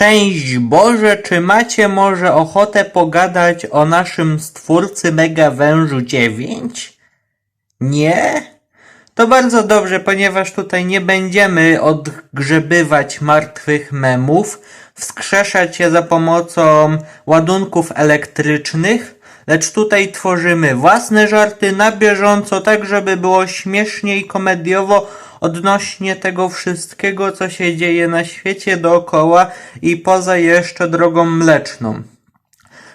Szczęść Boże, czy macie może ochotę pogadać o naszym stwórcy Mega Wężu 9? Nie? To bardzo dobrze, ponieważ tutaj nie będziemy odgrzebywać martwych memów, wskrzeszać je za pomocą ładunków elektrycznych, lecz tutaj tworzymy własne żarty na bieżąco, tak żeby było śmiesznie i komediowo odnośnie tego wszystkiego, co się dzieje na świecie dookoła i poza jeszcze drogą mleczną.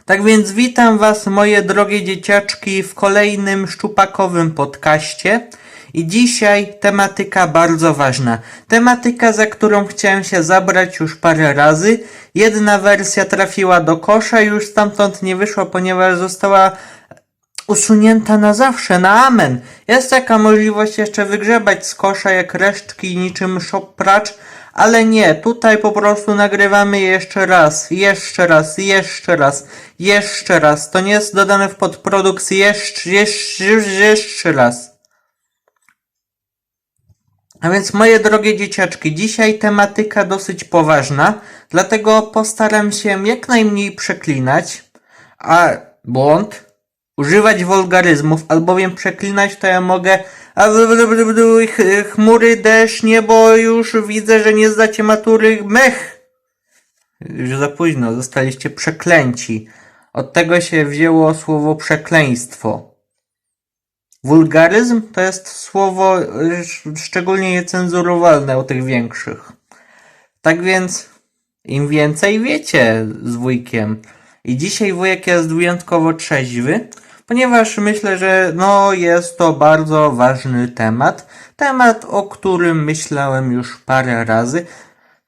Tak więc witam Was, moje drogie dzieciaczki, w kolejnym szczupakowym podcaście. I dzisiaj tematyka bardzo ważna. Tematyka, za którą chciałem się zabrać już parę razy. Jedna wersja trafiła do kosza i już stamtąd nie wyszła, ponieważ została usunięta na zawsze, na amen. Jest taka możliwość jeszcze wygrzebać z kosza jak resztki niczym szoppracz, ale nie, tutaj po prostu nagrywamy jeszcze raz, jeszcze raz, jeszcze raz, jeszcze raz. To nie jest dodane w podprodukcji jeszcze, jeszcze, jeszcze raz. A więc moje drogie dzieciaczki, dzisiaj tematyka dosyć poważna, dlatego postaram się jak najmniej przeklinać, a błąd, używać wulgaryzmów, albowiem przeklinać to ja mogę a chmury, deszcz, niebo, już widzę, że nie zdacie matury, mech! Już za późno, zostaliście przeklęci. Od tego się wzięło słowo przekleństwo. Wulgaryzm to jest słowo y, sz- szczególnie niecenzurowalne u tych większych. Tak więc im więcej wiecie z wujkiem. I dzisiaj wujek jest wyjątkowo trzeźwy, ponieważ myślę, że no jest to bardzo ważny temat. Temat, o którym myślałem już parę razy.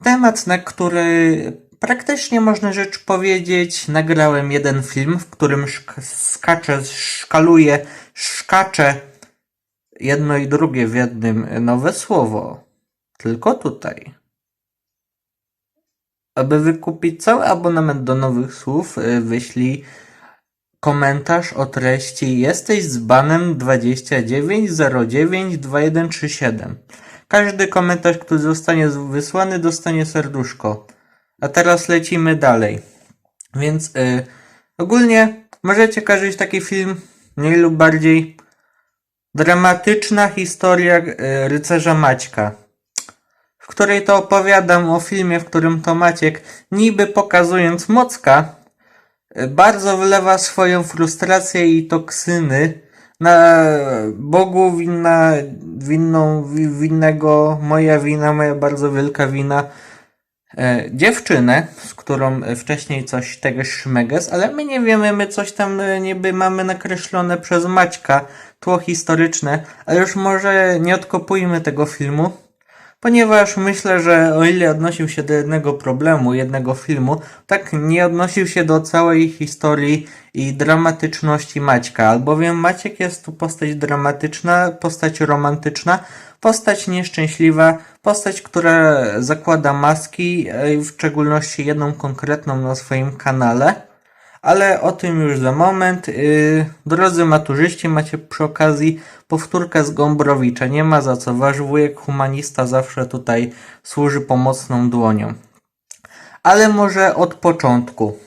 Temat, na który praktycznie można rzecz powiedzieć, nagrałem jeden film, w którym szk- skaczę, szkaluję, szkaczę jedno i drugie w jednym nowe słowo. Tylko tutaj. Aby wykupić cały abonament do nowych słów, y, wyślij komentarz o treści Jesteś z banem 29092137. Każdy komentarz, który zostanie wysłany, dostanie serduszko. A teraz lecimy dalej. Więc y, ogólnie możecie kojarzyć taki film, mniej lub bardziej dramatyczna historia y, rycerza Maćka w której to opowiadam o filmie, w którym to Maciek, niby pokazując Mocka, y, bardzo wylewa swoją frustrację i toksyny na Bogu winna, winną, wi- winnego, moja wina, moja bardzo wielka wina, e, dziewczynę, z którą e, wcześniej coś tego szmeges, ale my nie wiemy, my coś tam e, niby mamy nakreślone przez Maćka, tło historyczne, ale już może nie odkopujmy tego filmu, ponieważ myślę, że o ile odnosił się do jednego problemu, jednego filmu, tak nie odnosił się do całej historii i dramatyczności Maćka, albowiem Maciek jest tu postać dramatyczna, postać romantyczna, postać nieszczęśliwa, postać, która zakłada maski, e, w szczególności jedną konkretną na swoim kanale. Ale o tym już za moment. Yy, drodzy maturzyści, macie przy okazji powtórkę z Gombrowicza. Nie ma za co. Wasz wujek humanista zawsze tutaj służy pomocną dłonią. Ale może od początku.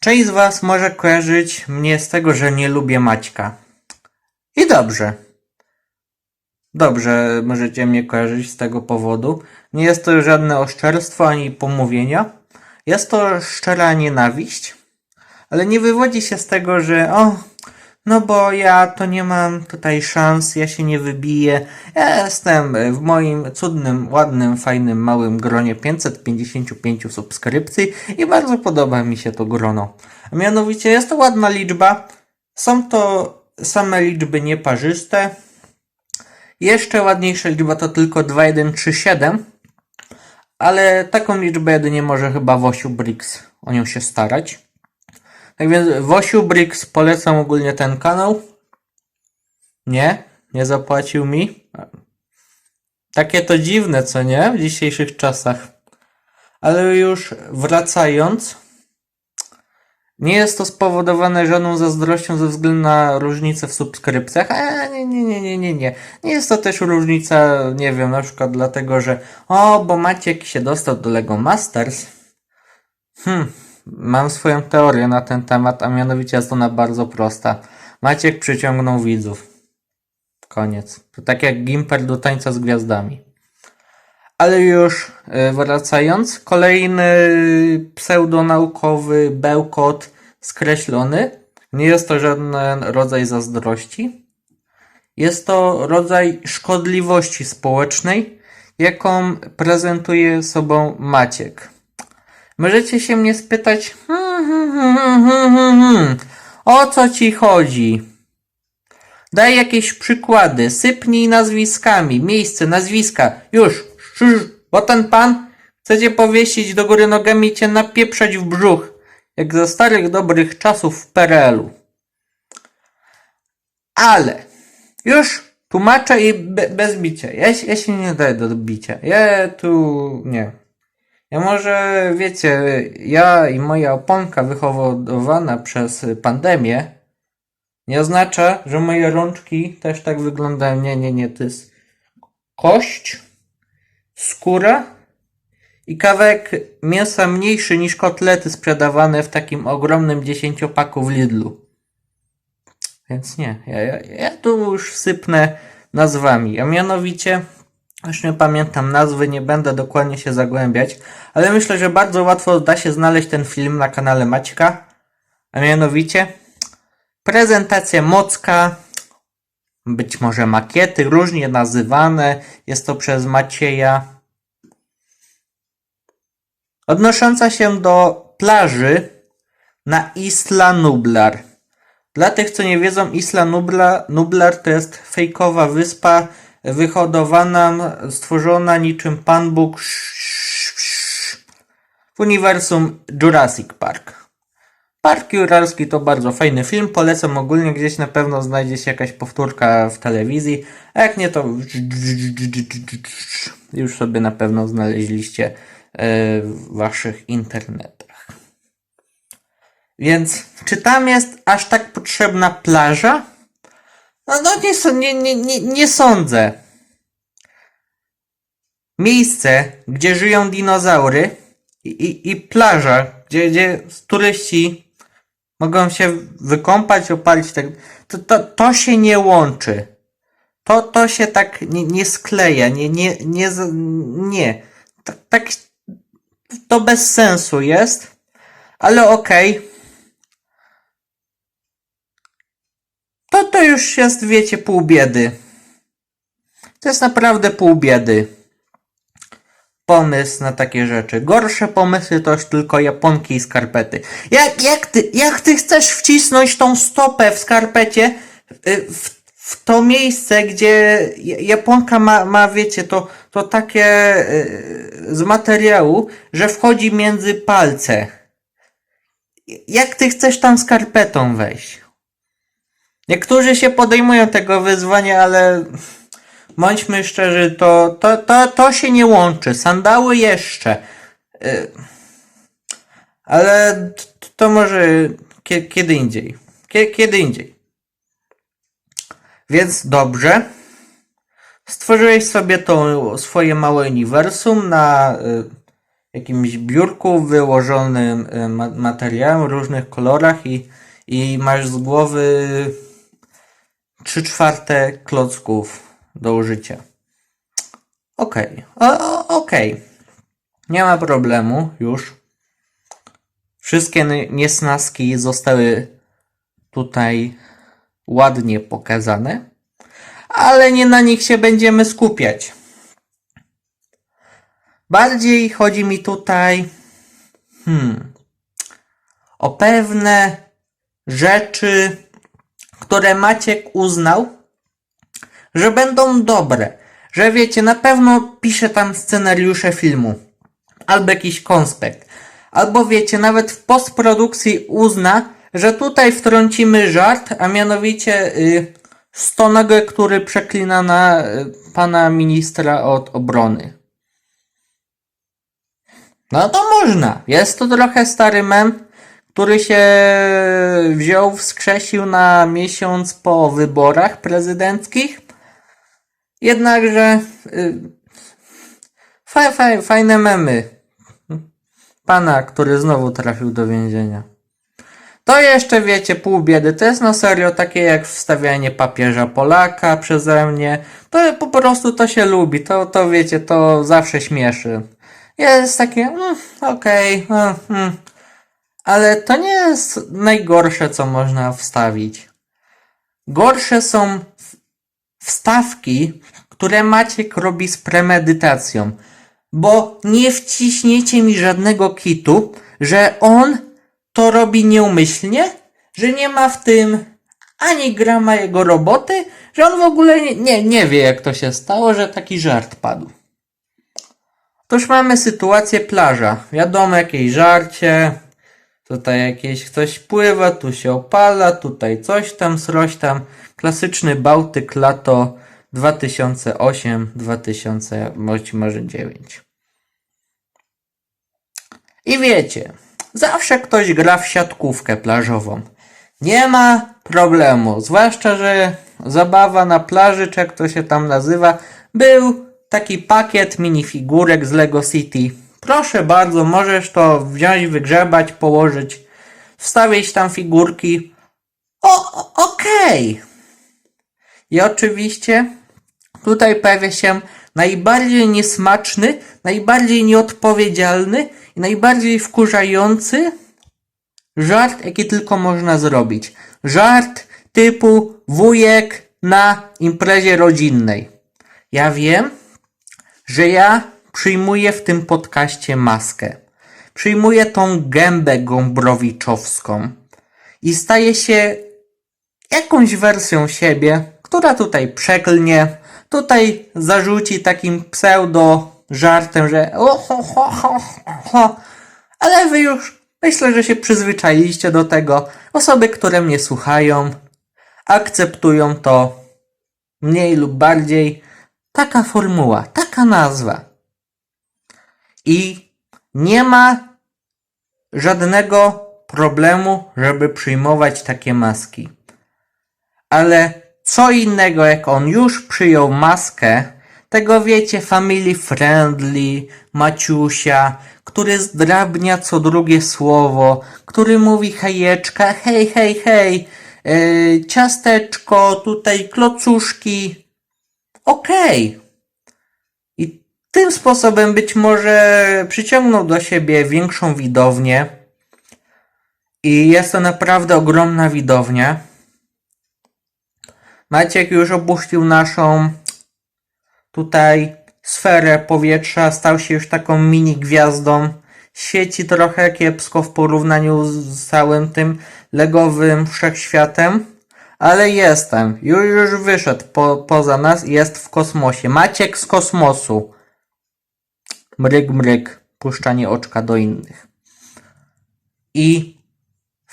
Część z Was może kojarzyć mnie z tego, że nie lubię Maćka. I dobrze. Dobrze, możecie mnie kojarzyć z tego powodu. Nie jest to żadne oszczerstwo ani pomówienia. Jest to szczera nienawiść ale nie wywodzi się z tego, że o, no bo ja to nie mam tutaj szans, ja się nie wybiję. Ja jestem w moim cudnym, ładnym, fajnym, małym gronie 555 subskrypcji i bardzo podoba mi się to grono. A mianowicie jest to ładna liczba. Są to same liczby nieparzyste. Jeszcze ładniejsza liczba to tylko 2137, ale taką liczbę jedynie może chyba Wosiu Brix o nią się starać. Tak więc Wosiu Brix polecam ogólnie ten kanał. Nie? Nie zapłacił mi? Takie to dziwne, co nie? W dzisiejszych czasach. Ale już wracając, nie jest to spowodowane żadną zazdrością ze względu na różnicę w subskrypcjach. A nie, nie, nie, nie, nie, nie. Nie jest to też różnica, nie wiem, na przykład dlatego, że o, bo Maciek się dostał do Lego Masters. Hmm, mam swoją teorię na ten temat, a mianowicie jest ona bardzo prosta. Maciek przyciągnął widzów. Koniec. To tak jak Gimper do tańca z gwiazdami. Ale już e, wracając, kolejny pseudonaukowy bełkot skreślony. Nie jest to żaden rodzaj zazdrości. Jest to rodzaj szkodliwości społecznej, jaką prezentuje sobą Maciek. Możecie się mnie spytać, hmm, hmm, hmm, hmm, hmm, hmm, o co ci chodzi? Daj jakieś przykłady, sypnij nazwiskami, miejsce, nazwiska, już, bo ten pan chce cię powiesić do góry nogami i cię napieprzać w brzuch, jak za starych dobrych czasów w PRL-u. Ale, już tłumaczę i be, bez bicia. Ja, ja się nie daję do bicia. Ja tu nie. Ja może, wiecie, ja i moja oponka wychowywana przez pandemię nie oznacza, że moje rączki też tak wyglądają. Nie, nie, nie. To jest kość, skóra i kawałek mięsa mniejszy niż kotlety sprzedawane w takim ogromnym dziesięciopaku w Lidlu. Więc nie, ja, ja, ja tu już sypnę nazwami, a mianowicie, już nie pamiętam nazwy, nie będę dokładnie się zagłębiać, ale myślę, że bardzo łatwo da się znaleźć ten film na kanale Maćka, a mianowicie prezentacja Mocka, być może makiety, różnie nazywane, jest to przez Macieja, odnosząca się do plaży na Isla Nublar. Dla tych, co nie wiedzą, Isla Nubla, Nublar to jest fejkowa wyspa wyhodowana, stworzona niczym Pan Bóg w uniwersum Jurassic Park. Park Juralski to bardzo fajny film, polecam ogólnie, gdzieś na pewno znajdzie się jakaś powtórka w telewizji, a jak nie to już sobie na pewno znaleźliście e, w waszych internetach. Więc czy tam jest aż tak potrzebna plaża? No, no nie, nie, nie, nie, nie sądzę. Miejsce, gdzie żyją dinozaury i, i, i plaża, gdzie, gdzie turyści mogą się wykąpać, opalić, tak, to, to, to się nie łączy. To, to się tak nie, nie skleja, nie, nie, nie, nie. Tak, tak, to bez sensu jest, ale okej. To to już jest, wiecie, pół biedy. To jest naprawdę pół biedy. Pomysł na takie rzeczy. Gorsze pomysły to już tylko japonki i skarpety. Jak, jak, ty, jak ty chcesz wcisnąć tą stopę w skarpecie y, w, w to miejsce, gdzie Ja- japonka ma, ma wiecie, to, to takie y, z materiału, że wchodzi między palce. Jak ty chcesz tam skarpetą wejść? Niektórzy się podejmują tego wyzwania, ale bądźmy szczerzy, to, to, to, to się nie łączy. Sandały jeszcze. Y, Ale t- to może kie- kiedy indziej. Kie- Kiedy indziej. Więc dobrze. Stworzyłeś sobie to swoje małe uniwersum na y, jakimś biurku wyłożonym y, ma- materiałem w różnych kolorach i, i masz z głowy trzy czwarte klocków do użycia. Okej, o- o- okej. Nie ma problemu już. Wszystkie niesnaski zostały tutaj ładnie pokazane, ale nie na nich się będziemy skupiać. Bardziej chodzi mi tutaj hmm, o pewne rzeczy, które Maciek uznał, że będą dobre. Że wiecie, na pewno pisze tam scenariusze filmu. Albo jakiś konspekt. Albo wiecie, nawet w postprodukcji uzna, że tutaj wtrącimy żart, a mianowicie y, stonogę, który przeklina na y, pana ministra od obrony. No to można. Jest to trochę stary mem, który się wziął, wskrzesił na miesiąc po wyborach prezydenckich. Jednakże y, fa, fa, fajne memy. Pana, który znowu trafił do więzienia. To jeszcze wiecie, pół biedy. To jest na serio takie jak wstawianie papieża Polaka przeze mnie. To po prostu to się lubi. To, to wiecie, to zawsze śmieszy. Jest takie, mm, okej, mm, mm. ale to nie jest najgorsze, co można wstawić. Gorsze są wstawki, które Maciek robi z premedytacją, bo nie wciśniecie mi żadnego kitu, że on to robi nieumyślnie, że nie ma w tym ani grama jego roboty, że on w ogóle nie, nie, wie, jak to się stało, że taki żart padł. Toż mamy sytuację plaża. Wiadomo, jakieś żarcie. Tutaj jakieś ktoś pływa, tu się opala, tutaj coś tam, sroś tam. Klasyczny Bałtyk lato 2008, 2009. I wiecie, zawsze ktoś gra w siatkówkę plażową. Nie ma problemu, zwłaszcza, że zabawa na plaży, czy jak to się tam nazywa, był taki pakiet minifigurek z Lego City. Proszę bardzo, możesz to wziąć, wygrzebać, położyć, wstawić tam figurki. O, okej. I oczywiście tutaj pojawia się najbardziej niesmaczny, najbardziej nieodpowiedzialny i najbardziej wkurzający żart, jaki tylko można zrobić. Żart typu wujek na imprezie rodzinnej. Ja wiem, że ja przyjmuję w tym podcaście maskę. Przyjmuję tą gębę gąbrowiczowską i staję się jakąś wersją siebie, która tutaj przeklnie, tutaj zarzuci takim pseudo żartem, że ho, ho, ho, ho. ale wy już myślę, że się przyzwyczailiście do tego. Osoby, które mnie słuchają, akceptują to mniej lub bardziej. Taka formuła, taka nazwa. I nie ma żadnego problemu, żeby przyjmować takie maski. Ale co innego, jak on już przyjął maskę, tego wiecie, family friendly, Maciusia, który zdrabnia co drugie słowo, który mówi hejeczka, hej, hej, hej, yy, ciasteczko, tutaj klocuszki. Okej. I tym sposobem być może przyciągnął do siebie większą widownię. I jest to naprawdę ogromna widownia. Maciek już opuścił naszą tutaj sferę powietrza, stał się już taką mini gwiazdą. Świeci trochę kiepsko w porównaniu z całym tym legowym wszechświatem, ale jestem. Już, już wyszedł po, poza nas i jest w kosmosie. Maciek z kosmosu. Mryk, mryk. Puszczanie oczka do innych. I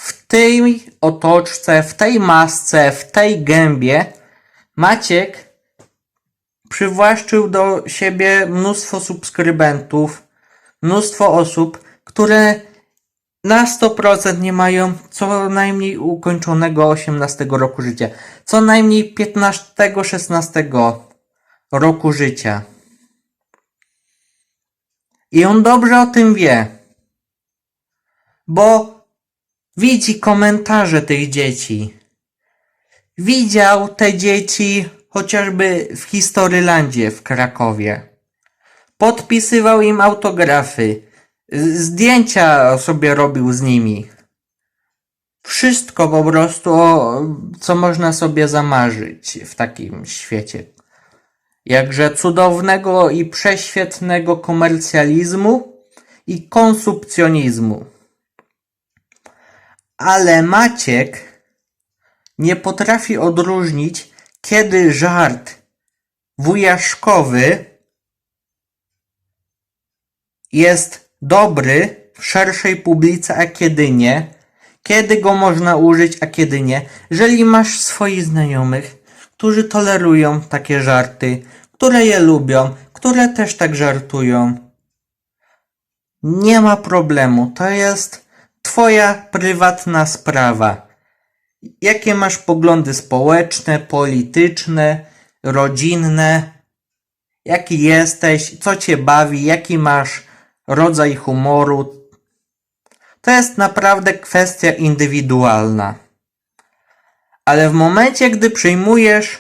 w tej otoczce, w tej masce, w tej gębie Maciek przywłaszczył do siebie mnóstwo subskrybentów, mnóstwo osób, które na 100% nie mają co najmniej ukończonego 18 roku życia, co najmniej 15-16 roku życia. I on dobrze o tym wie, bo widzi komentarze tych dzieci. Widział te dzieci chociażby w Historylandzie w Krakowie. Podpisywał im autografy. Zdjęcia sobie robił z nimi. Wszystko po prostu, co można sobie zamarzyć w takim świecie. Jakże cudownego i prześwietnego komercjalizmu i konsumpcjonizmu. Ale Maciek nie potrafi odróżnić, kiedy żart wujaszkowy jest dobry w szerszej publice, a kiedy nie, kiedy go można użyć, a kiedy nie. Jeżeli masz swoich znajomych, którzy tolerują takie żarty, które je lubią, które też tak żartują, nie ma problemu. To jest twoja prywatna sprawa. Jakie masz poglądy społeczne, polityczne, rodzinne? Jaki jesteś? Co cię bawi? Jaki masz rodzaj humoru? to jest naprawdę kwestia indywidualna. Ale w momencie, gdy przyjmujesz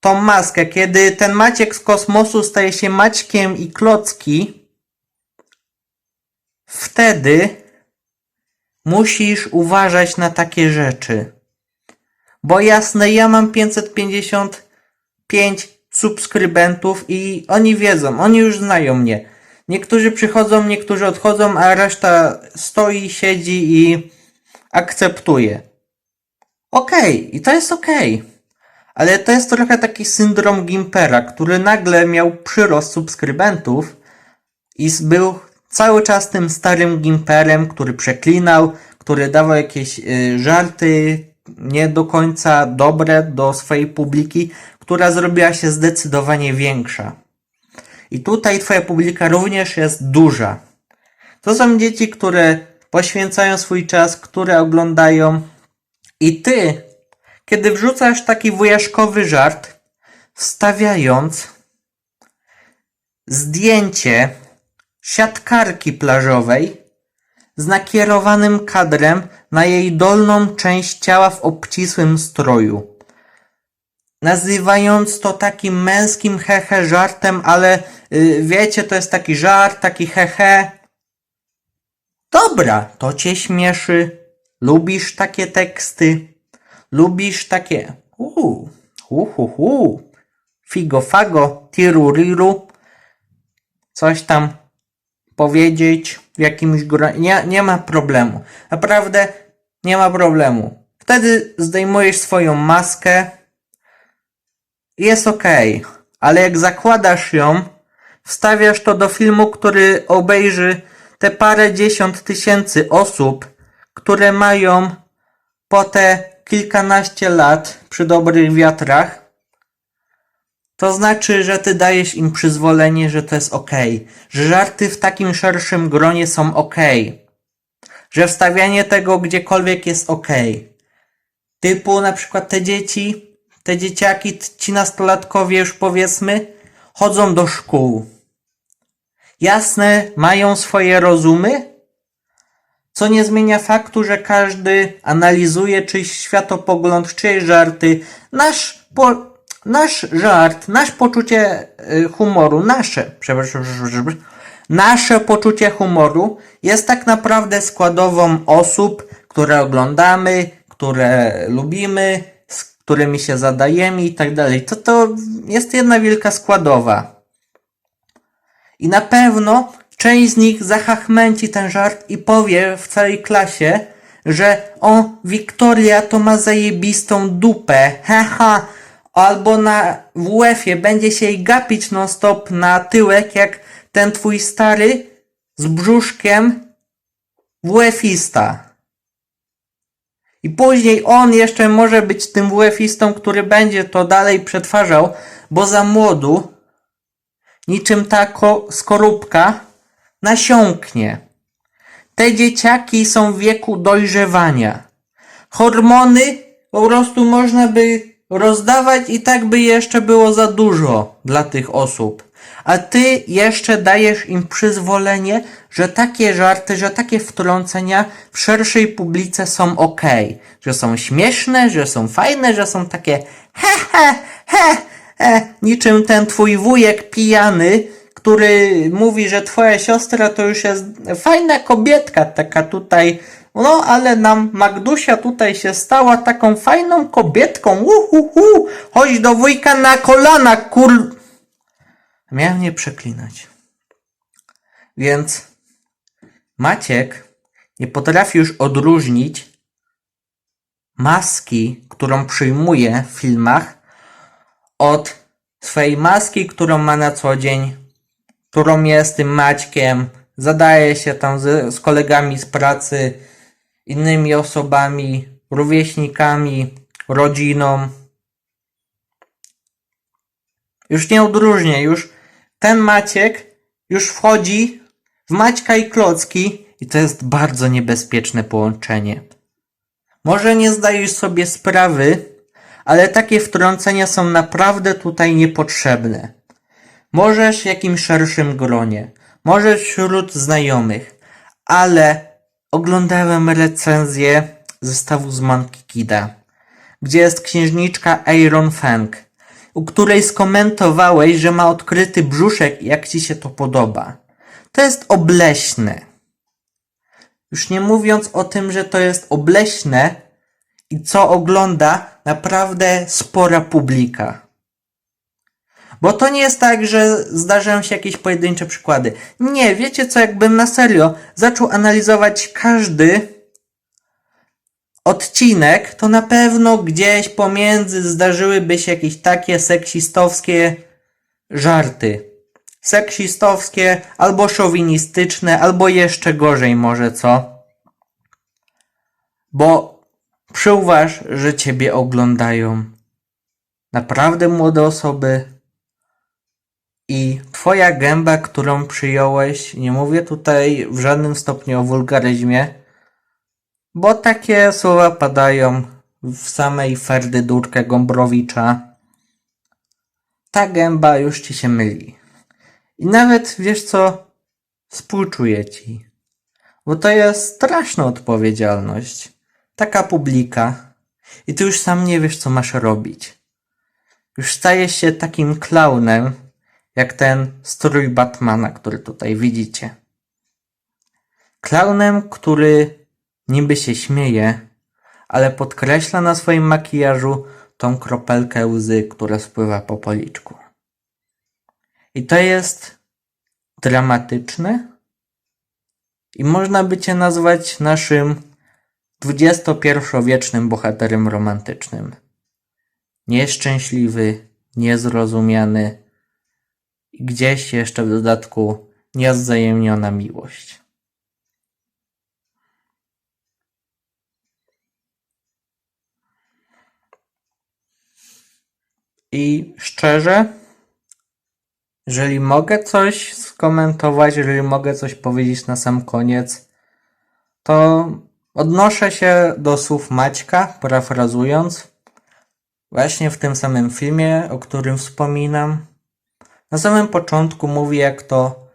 tą maskę, kiedy ten Maciek z kosmosu staje się Maćkiem i Klocki, wtedy musisz uważać na takie rzeczy. Bo jasne, ja mam 555 subskrybentów i oni wiedzą, oni już znają mnie. Niektórzy przychodzą, niektórzy odchodzą, a reszta stoi, siedzi i akceptuje. Okej, i to jest okej. Ale to jest trochę taki syndrom Gimpera, który nagle miał przyrost subskrybentów i był cały czas tym starym Gimperem, który przeklinał, który dawał jakieś y, żarty nie do końca dobre do swojej publiki, która zrobiła się zdecydowanie większa. I tutaj twoja publika również jest duża. To są dzieci, które poświęcają swój czas, które oglądają i ty, kiedy wrzucasz taki wujaszkowy żart, wstawiając zdjęcie siatkarki plażowej z nakierowanym kadrem na jej dolną część ciała w obcisłym stroju. Nazywając to takim męskim hehe żartem, ale y, wiecie, to jest taki żart, taki hehe. Dobra, to cię śmieszy. Lubisz takie teksty. Lubisz takie. Uuu, hu, hu, hu. Figo, fago, tiruriru. Coś tam powiedzieć w jakimś gronie. Nie, nie ma problemu. Naprawdę nie ma problemu. Wtedy zdejmujesz swoją maskę. Jest okej. Ale jak zakładasz ją, wstawiasz to do filmu, który obejrzy te parę dziesiąt tysięcy osób, które mają po te kilkanaście lat przy dobrych wiatrach, to znaczy, że ty dajesz im przyzwolenie, że to jest ok, że żarty w takim szerszym gronie są ok, że wstawianie tego gdziekolwiek jest ok. Typu na przykład te dzieci, te dzieciaki, ci nastolatkowie już powiedzmy, chodzą do szkół. Jasne, mają swoje rozumy, co nie zmienia faktu, że każdy analizuje czyjś światopogląd, czyjeś żarty. Nasz, po, nasz żart, nasze poczucie y, humoru, nasze, przepraszam, nasze poczucie humoru jest tak naprawdę składową osób, które oglądamy, które lubimy, z którymi się zadajemy i tak dalej. To to jest jedna wielka składowa. I na pewno część z nich zachachmęci ten żart i powie w całej klasie, że o, Wiktoria to ma zajebistą dupę, haha, albo na WF-ie będzie się jej gapić non stop na tyłek, jak ten twój stary z brzuszkiem WF-ista. I później on jeszcze może być tym WF-istą, który będzie to dalej przetwarzał, bo za młodu niczym ta ko- skorupka nasiąknie. Te dzieciaki są w wieku dojrzewania. Hormony po prostu można by rozdawać i tak by jeszcze było za dużo dla tych osób. A ty jeszcze dajesz im przyzwolenie, że takie żarty, że takie wtrącenia w szerszej publice są ok, że są śmieszne, że są fajne, że są takie he he he he, niczym ten twój wujek pijany, który mówi, że twoja siostra to już jest fajna kobietka, taka tutaj, no ale nam Magdusia tutaj się stała taką fajną kobietką, uhuhu, chodź do wujka na kolana, kur... Miałem nie przeklinać. Więc Maciek nie potrafi już odróżnić maski, którą przyjmuje w filmach, od swojej maski, którą ma na co dzień, którą jest tym Maćkiem, zadaje się tam z, z kolegami z pracy, innymi osobami, rówieśnikami, rodziną. Już nie odróżnię, już ten Maciek już wchodzi w Maćka i Klocki i to jest bardzo niebezpieczne połączenie. Może nie zdajesz sobie sprawy, ale takie wtrącenia są naprawdę tutaj niepotrzebne. Możesz w jakimś szerszym gronie, możesz wśród znajomych, ale oglądałem recenzję zestawu z Monkey Kida, gdzie jest księżniczka Aaron Fang, u której skomentowałeś, że ma odkryty brzuszek i jak ci się to podoba. To jest obleśne. Już nie mówiąc o tym, że to jest obleśne i co ogląda naprawdę spora publika. Bo to nie jest tak, że zdarzają się jakieś pojedyncze przykłady. Nie, wiecie co, jakbym na serio zaczął analizować każdy odcinek, to na pewno gdzieś pomiędzy zdarzyłyby się jakieś takie seksistowskie żarty. Seksistowskie, albo szowinistyczne, albo jeszcze gorzej może co. Bo przyuważ, że ciebie oglądają naprawdę młode osoby i twoja gęba, którą przyjąłeś, nie mówię tutaj w żadnym stopniu o wulgaryzmie, bo takie słowa padają w samej Ferdydurkę Gombrowicza. Ta gęba już ci się myli. I nawet, wiesz co, współczuję ci. Bo to jest straszna odpowiedzialność. Taka publika. I ty już sam nie wiesz, co masz robić. Już stajesz się takim klaunem, jak ten strój Batmana, który tutaj widzicie. Klaunem, który niby się śmieje, ale podkreśla na swoim makijażu tą kropelkę łzy, która spływa po policzku. I to jest dramatyczne i można by cię nazwać naszym XXI-wiecznym bohaterem romantycznym. Nieszczęśliwy, niezrozumiany i gdzieś jeszcze w dodatku nieodzajemniona miłość. I szczerze, jeżeli mogę coś skomentować, jeżeli mogę coś powiedzieć na sam koniec, to odnoszę się do słów Maćka, parafrazując, właśnie w tym samym filmie, o którym wspominam. Na samym początku mówi, jak to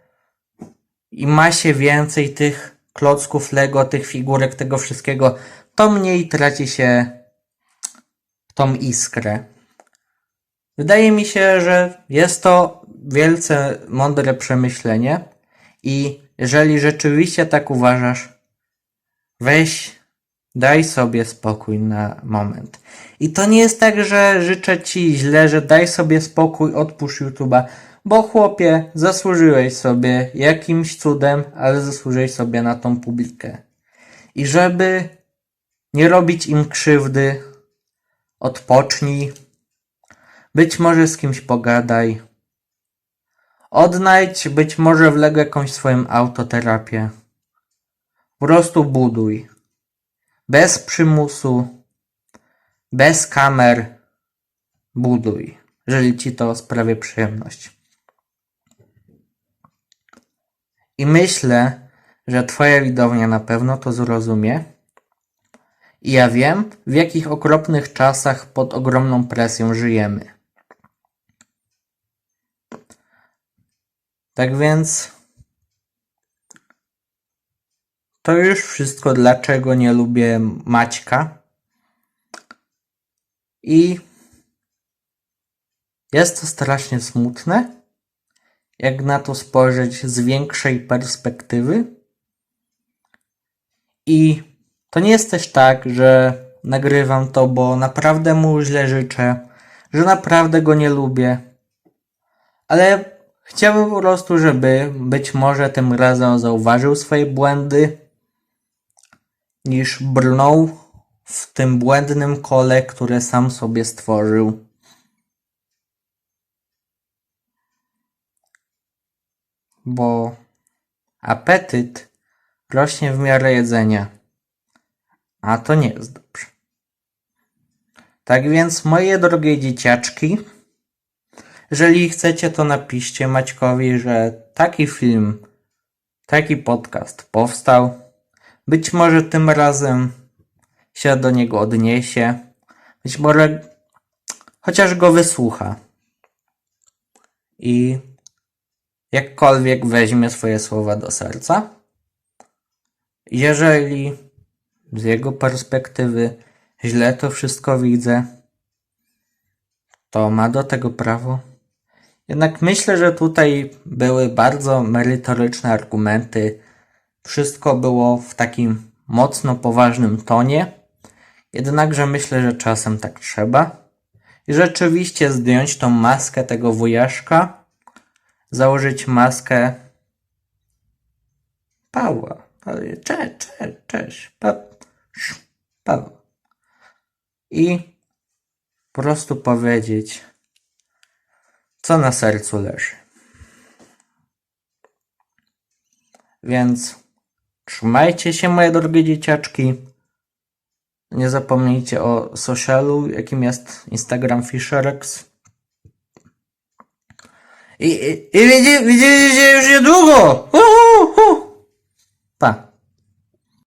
i ma się więcej tych klocków Lego, tych figurek, tego wszystkiego, to mniej traci się tą iskrę. Wydaje mi się, że jest to wielce mądre przemyślenie i jeżeli rzeczywiście tak uważasz, weź, daj sobie spokój na moment. I to nie jest tak, że życzę ci źle, że daj sobie spokój, odpuść YouTube'a, bo chłopie, zasłużyłeś sobie jakimś cudem, ale zasłużyłeś sobie na tą publikę. I żeby nie robić im krzywdy, odpocznij, być może z kimś pogadaj. Odnajdź być może w Lego jakąś swoją autoterapię. Po prostu buduj. Bez przymusu, bez kamer. Buduj, jeżeli ci to sprawia przyjemność. I myślę, że twoja widownia na pewno to zrozumie. I ja wiem, w jakich okropnych czasach pod ogromną presją żyjemy. Tak więc to już wszystko, dlaczego nie lubię Maćka. I jest to strasznie smutne, jak na to spojrzeć z większej perspektywy. I to nie jest też tak, że nagrywam to, bo naprawdę mu źle życzę, że naprawdę go nie lubię. Ale chciałbym po prostu, żeby być może tym razem zauważył swoje błędy, niż brnął w tym błędnym kole, które sam sobie stworzył. Bo apetyt rośnie w miarę jedzenia. A to nie jest dobrze. Tak więc, moje drogie dzieciaczki, jeżeli chcecie, to napiszcie Maćkowi, że taki film, taki podcast powstał. Być może tym razem się do niego odniesie. Być może chociaż go wysłucha. I jakkolwiek weźmie swoje słowa do serca. jeżeli z jego perspektywy źle to wszystko widzę, to ma do tego prawo. Jednak myślę, że tutaj były bardzo merytoryczne argumenty. Wszystko było w takim mocno poważnym tonie. Jednakże myślę, że czasem tak trzeba. I rzeczywiście zdjąć tą maskę tego wujaszka, założyć maskę Pawła. Cześć, cześć, cześć. Pa, Paweł. I po prostu powiedzieć, co na sercu leży. Więc trzymajcie się, moje drogie dzieciaczki. Nie zapomnijcie o socialu, jakim jest Instagram Fisherex. I, i, i widzi- widzimy się już niedługo. Uhu, hu. Pa.